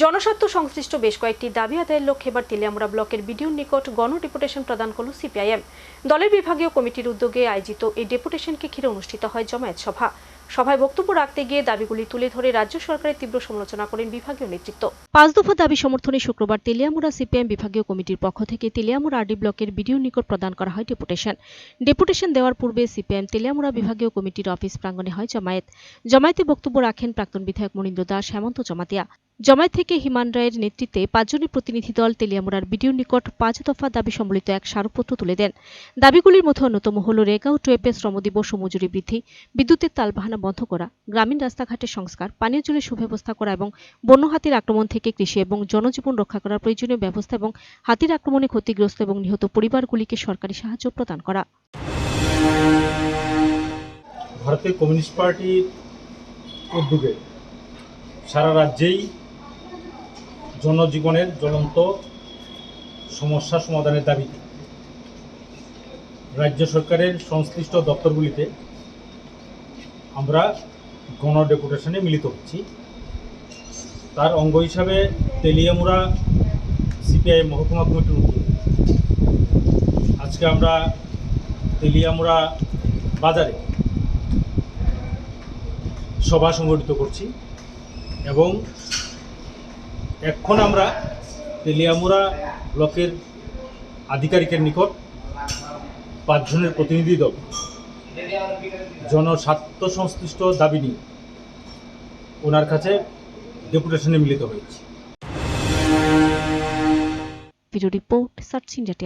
জনস্বার্থ সংশ্লিষ্ট বেশ কয়েকটি দাবি আদায়ের লক্ষ্যে এবার তেলিয়ামুড়া ব্লকের বিডিওর নিকট গণ ডেপুটেশন প্রদান করল সিপিআইএম। দলের বিভাগীয় কমিটির উদ্যোগে আয়োজিত এই ডেপুটেশনকে ঘিরে অনুষ্ঠিত হয় জমায়েত সভা। সভায় বক্তব্য রাখতে গিয়ে দাবিগুলি তুলে ধরে রাজ্য সরকারের তীব্র সমালোচনা করেন বিভাগীয় নেতৃত্ব। পাঁচ দফা দাবি সমর্থনে শুক্রবার তেলিয়ামুড়া সিপিএম বিভাগীয় কমিটির পক্ষ থেকে তেলিয়ামুড়া আরডি ব্লকের বিডিও নিকট প্রদান করা হয় ডেপুটেশন। ডেপুটেশন দেওয়ার পূর্বে সিপিএম তেলিয়ামুড়া বিভাগীয় কমিটির অফিস প্রাঙ্গণে হয় জমায়েত। জমায়েতে বক্তব্য রাখেন প্রাক্তন বিধায়ক মনীন্দ্র দাস, হেমন্ত জমাতিয়া। জমায়েত থেকে হিমান রায়ের নেতৃত্বে পাঁচজনের প্রতিনিধি দল তেলিয়ামুড়ার বিডিও নিকট পাঁচ দফা দাবি সম্বলিত এক স্মারকপত্র তুলে দেন। দাবিগুলির মধ্যে অন্যতম হল রেগা ও টুয়েপে শ্রম দিবস ও মজুরি বৃদ্ধি, বিদ্যুতের তালবাহানা বন্ধ করা, গ্রামীণ রাস্তাঘাটের সংস্কার, পানীয় জলের সুব্যবস্থা করা এবং বন্য হাতির আক্রমণ থেকে কৃষি এবং জনজীবন রক্ষা করার প্রয়োজনীয় ব্যবস্থা এবং হাতির আক্রমণে ক্ষতিগ্রস্ত এবং নিহত পরিবারগুলিকে সরকারি সাহায্য প্রদান করা। ভারতীয় কমিউনিস্ট পার্টির উদ্যোগে সারা রাজ্যেই জনজীবনের জ্বলন্ত সমস্যা সমাধানের দাবিতে রাজ্য সরকারের সংশ্লিষ্ট দপ্তরগুলিতে আমরা গণ ডেপুটেশনে মিলিত হচ্ছি। তার অঙ্গ হিসাবে তেলিয়ামুড়া সিপিআই মহকুমা কমিটির আজকে আমরা তেলিয়ামুড়া বাজারে সভা সংগঠিত করছি এবং এখন আমরা তেলিয়ামুড়া ব্লকের আধিকারিকের নিকট পাঁচজনের প্রতিনিধি দল জনস্বার্থ সংশ্লিষ্ট দাবি নিয়ে ওনার কাছে ডেপুটেশনে মিলিত হয়েছে। Video report search India